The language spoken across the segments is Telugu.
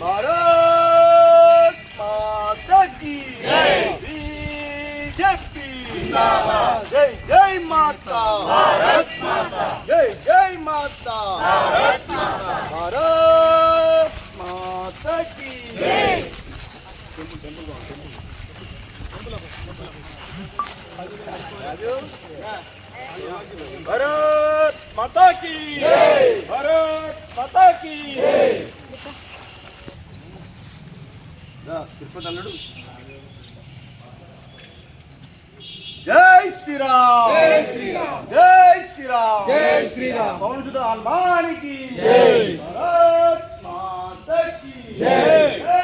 భారత్ మాతకి బీజేపీ జై జై మాతా భారత్ మాతా జై జై మాతా భారత్ మాతా భారత్ మాతకి temple temple temple temple Bharat మతాకి Bharat మతాకి తిరుపతి అల్లుడు జై శ్రీరామ్ జై శ్రీరామ్ జై శ్రీరామ్ జై శ్రీరామ్ పవన్ సుధ హనుమానికి జై భరత్ మాతకి జై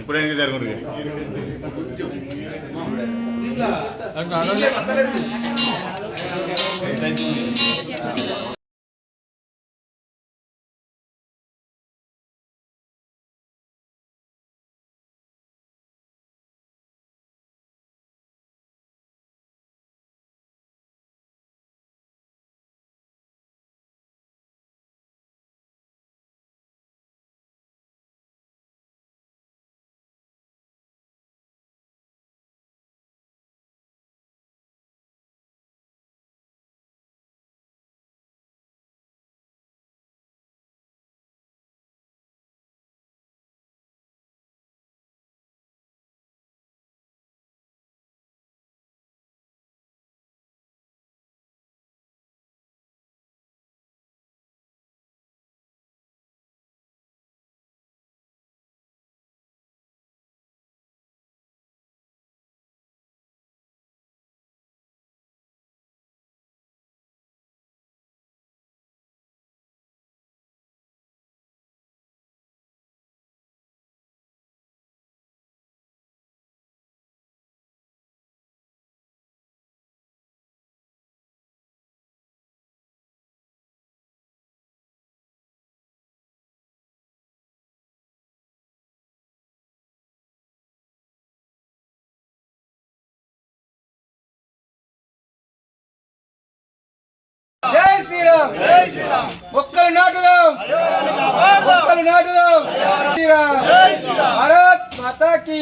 ఇప్పుడు ఏం జరుగుతుంది జై శ్రీరామ్ జై శ్రీరామ్ మొక్కలు నాటుదాం మొక్కలు నాటుదాం శ్రీరామ్ భారత్ మాతా की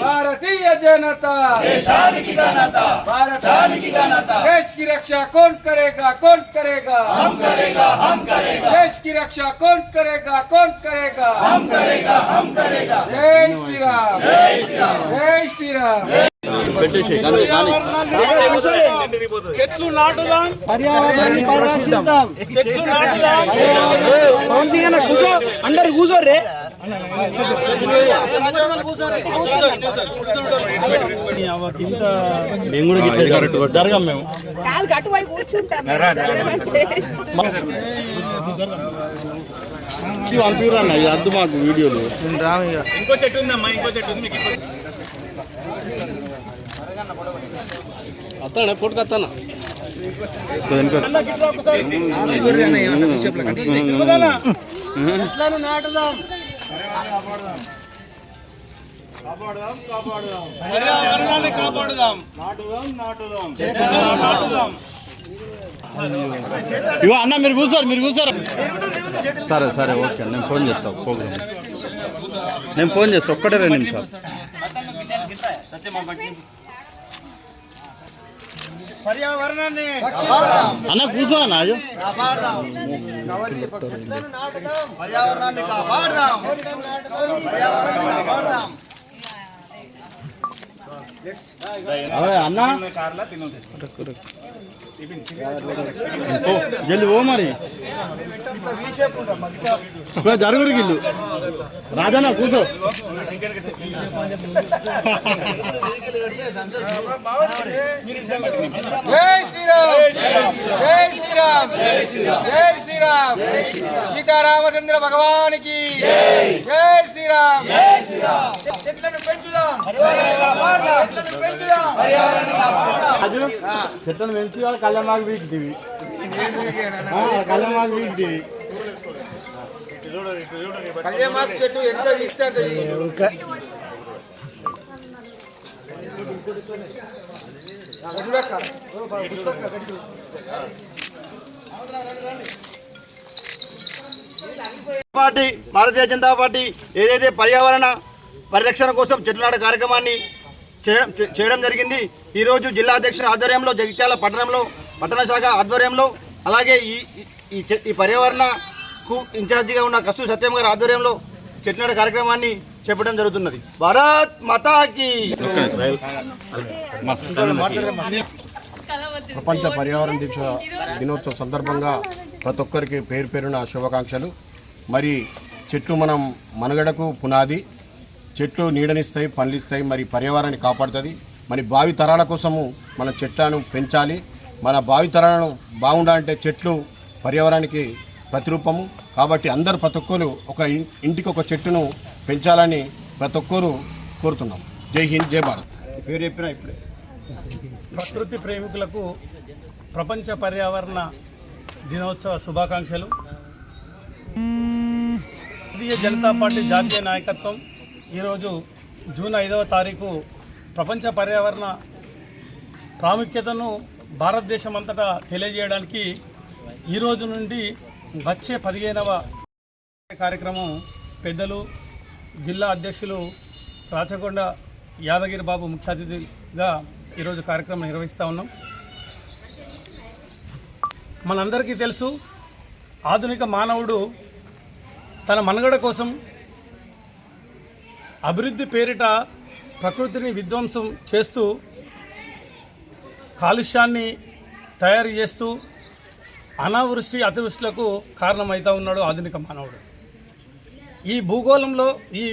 भारतीय जनता దేశానికి ఘనత भारत దానికి ఘనత देश की रक्षा कौन करेगा कौन करेगा हम करेगा हम करेगा देश की रक्षा कौन करेगा कौन करेगा हम करेगा हम करेगा जय श्री राम जय श्रीराम जय श्री राम చెట్లు నాటుదాం పర్యావరణాన్ని పరిరక్షిద్దాం చెట్లు నాటుదాం పవన్ సింగ్ అన్న కూర్చో అందరు కూర్చోర్రే మేము కూడా గిట్ల జరగం మేము కాదు గట్టు ఇది అద్దు మాకు వీడియోలు ఇంకో చెట్టు ఉందమ్మా ఇంకో చెట్టు ఉంది మీకు అత్తానే నాటుదాం నాటుదాం ఇగో అన్న మీరు కూర్చోరు మీరు కూర్చోరు. సరే సరే ఓకే నేను ఫోన్ చేస్తా ప్రోగ్రామ్ నేను ఫోన్ చేస్తా ఒక్కటే రెండు నిమిషాలు. పర్యావరణాన్ని అన్న కూర్చో అన్న కాపాడదాం. పర్యావరణాన్ని కాపాడదాం. పర్యావరణాన్ని కాపాడదాం. అన్న. జల్ది మరి. జరుగురు గిల్లు. రాజానా కూర్చో. జై శ్రీరామ్. జై శ్రీరామ్. సీతారామచంద్ర భగవానికి. జై శ్రీరామ్. చెట్లను పెంచుదాం. చెట్లను చెట్లను పెంచి వాళ్ళు కళ్ళమాకు వీక్తివి కళ్ళమాకు వీక్తివి కళ్ళమాకు చెట్టు ఎంత తీస్తే అంత పార్టీ భారతీయ జనతా పార్టీ ఏదైతే పర్యావరణ పరిరక్షణ కోసం చెట్ల నాటు కార్యక్రమాన్ని చేయడం చేయడం జరిగింది. ఈరోజు జిల్లా అధ్యక్షుని ఆధ్వర్యంలో జగిత్యాల పట్టణంలో పట్టణ శాఖ ఆధ్వర్యంలో అలాగే ఈ ఈ- ఈ చె- ఈ పర్యావరణకు ఇన్ఛార్జిగా ఉన్న కస్తూరి సత్యం గారి ఆధ్వర్యంలో చెట్ల నాటు కార్యక్రమాన్ని చేపట్టడం జరుగుతున్నది. భారత్ మాతాకి ప్రపంచ పర్యావరణ దీక్ష దినోత్సవం సందర్భంగా ప్రతి ఒక్కరికి పేరు పేరున శుభాకాంక్షలు. మరి చెట్లు మనం మనుగడకు పునాది. చెట్లు నీడనిస్తాయి పండ్లిస్తాయి మరి పర్యావరణాన్ని కాపాడుతుంది. మరి భావి తరాల కోసము మన చెట్లను పెంచాలి. మన భావి తరాలను బాగుండాలంటే చెట్లు పర్యావరణానికి ప్రతిరూపము. కాబట్టి అందరు ప్రతి ఒక్కరు ఒక ఇంటికి ఒక చెట్టును పెంచాలని ప్రతి ఒక్కరు కోరుతున్నాం. జై హింద్ జై భారత్. పేరు చెప్పినా ఇప్పుడే. ప్రకృతి ప్రేమికులకు ప్రపంచ పర్యావరణ దినోత్సవ శుభాకాంక్షలు. భారతీయ జనతా పార్టీ జాతీయ నాయకత్వం ఈరోజు జూన్ ఐదవ తారీఖు ప్రపంచ పర్యావరణ ప్రాముఖ్యతను భారతదేశం అంతటా తెలియజేయడానికి ఈరోజు నుండి వచ్చే పదిహేనవ కార్యక్రమం పెద్దలు జిల్లా అధ్యక్షులు రాచకొండ యాదగిరి బాబు ముఖ్య అతిథిగా ఈరోజు కార్యక్రమం నిర్వహిస్తూ ఉన్నాం. మనందరికీ తెలుసు ఆధునిక మానవుడు తన మనుగడ కోసం అభివృద్ధి పేరిట ప్రకృతిని విధ్వంసం చేస్తూ కాలుష్యాన్ని తయారు చేస్తూ అనావృష్టి అతివృష్టిలకు కారణమవుతూ ఉన్నాడు ఆధునిక మానవుడు. ఈ భూగోళంలో ఈ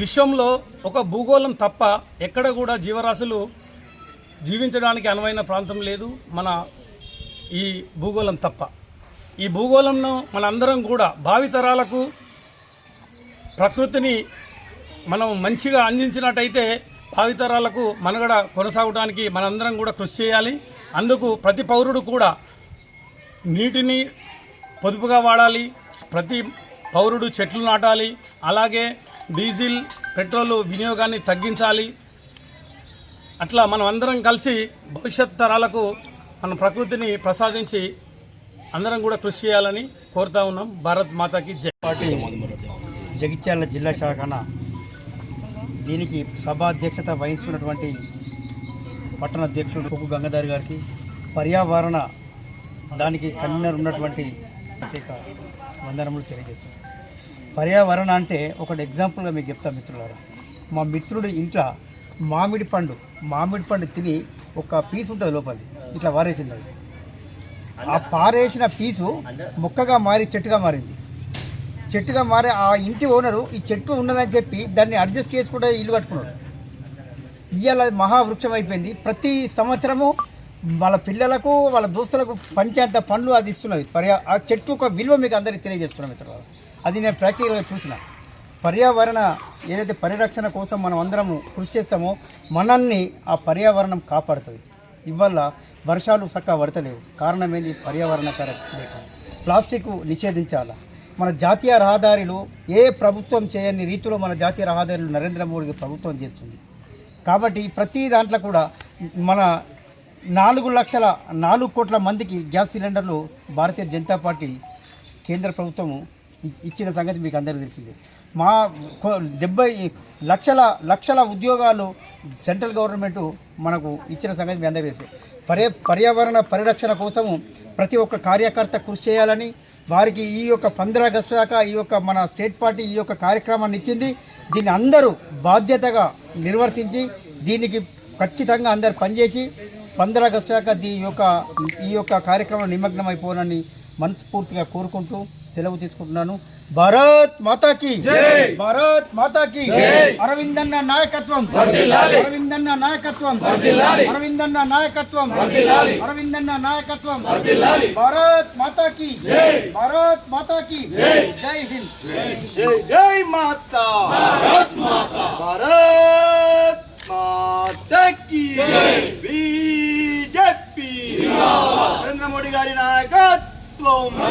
విశ్వంలో ఒక భూగోళం తప్ప ఎక్కడ కూడా జీవరాశులు జీవించడానికి అనువైన ప్రాంతం లేదు మన ఈ భూగోళం తప్ప. ఈ భూగోళంను మనందరం కూడా భావితరాలకు ప్రకృతిని మనం మంచిగా అందించినట్టయితే భావితరాలకు మనుగడ కొనసాగడానికి మనందరం కూడా కృషి చేయాలి. అందుకు ప్రతి పౌరుడు కూడా నీటిని పొదుపుగా వాడాలి. ప్రతి పౌరుడు చెట్లు నాటాలి. అలాగే డీజిల్ పెట్రోల్ వినియోగాన్ని తగ్గించాలి. అట్లా మనం అందరం కలిసి భవిష్యత్ తరాలకు మన ప్రకృతిని ప్రసాదించి అందరం కూడా కృషి చేయాలని కోరుతా ఉన్నాం. భారత్ మాతాకి జై. పార్టీ జగిత్యాల జిల్లా శాఖన దీనికి సభాధ్యక్షత వహిస్తున్నటువంటి పట్టణ అధ్యక్షుడు కొక్కు గంగాధర్ గారికి పర్యావరణ దానికి కన్వీనర్ ఉన్నటువంటి ప్రత్యేక వందనములు తెలియజేస్తున్నాం పర్యావరణ అంటే ఒకటి ఎగ్జాంపుల్గా మీకు చెప్తా మిత్రులారా. మా మిత్రుడు ఇంట్లో మామిడి పండు మామిడి పండు తిని ఒక పీస్ ఉంటుంది లోపలి ఇట్లా వారేసింది అది. ఆ పారేసిన పీసు మొక్కగా మారి చెట్టుగా మారింది. చెట్టుగా మారే ఆ ఇంటి ఓనరు ఈ చెట్టు ఉన్నదని చెప్పి దాన్ని అడ్జస్ట్ చేసుకుంటే ఇల్లు కట్టుకున్నాడు. ఇవాళ మహావృక్షం అయిపోయింది. ప్రతి సంవత్సరము వాళ్ళ పిల్లలకు వాళ్ళ దోస్తులకు పంచేంత పండ్లు అది ఇస్తున్నది. పర్యా ఆ చెట్టు ఒక విలువ మీకు అందరికీ తెలియజేస్తున్నాం మిత్రులు అది నేను ప్రాక్టికల్గా చూసిన. పర్యావరణ ఏదైతే పరిరక్షణ కోసం మనం అందరము కృషి చేస్తామో మనల్ని ఆ పర్యావరణం కాపాడుతుంది. ఇవల్ల వర్షాలు చక్కగా పడతలేవు. కారణం ఏంది? పర్యావరణ లేక. ప్లాస్టిక్ నిషేధించాలా. మన జాతీయ రహదారిలో ఏ ప్రభుత్వం చేయని రీతిలో మన జాతీయ రహదారులు నరేంద్ర మోడీ ప్రభుత్వం చేస్తుంది. కాబట్టి ప్రతి దాంట్లో కూడా మన నాలుగు లక్షల నాలుగు కోట్ల మందికి గ్యాస్ సిలిండర్లు భారతీయ జనతా పార్టీ కేంద్ర ప్రభుత్వము ఇచ్చిన సంగతి మీకు అందరికీ తెలిసింది. మా డెబ్బై లక్షల లక్షల ఉద్యోగాలు సెంట్రల్ గవర్నమెంట్ మనకు ఇచ్చిన సంగతి మీ అందరికీ తెలుసు పర్య పర్యావరణ పరిరక్షణ కోసము ప్రతి ఒక్క కార్యకర్త కృషి చేయాలని వారికి ఈ యొక్క పంద్ర ఆగస్టు దాకా ఈ యొక్క మన స్టేట్ పార్టీ ఈ యొక్క కార్యక్రమాన్ని ఇచ్చింది. దీన్ని అందరూ బాధ్యతగా నిర్వర్తించి దీనికి ఖచ్చితంగా అందరు పనిచేసి పంద్ర ఆగస్టు దాకా దీ యొక్క ఈ యొక్క కార్యక్రమం నిమగ్నం మనస్ఫూర్తిగా కోరుకుంటూ సెలవు తీసుకుంటున్నాను. భారత్ మాతాకి భారత్ మాతాకి అరవిందన్న నాయకత్వం అరవిందన్న నాయకత్వం అరవిందన్న నాయకత్వం అరవిందన్న నాయకత్వం భారత్ మాతాకి భారత్ మాతాకి జై హింద్ జై జై మాతా భారత్ మాతకి బీజేపీ నరేంద్ర మోడీ గారి నాయకత్వం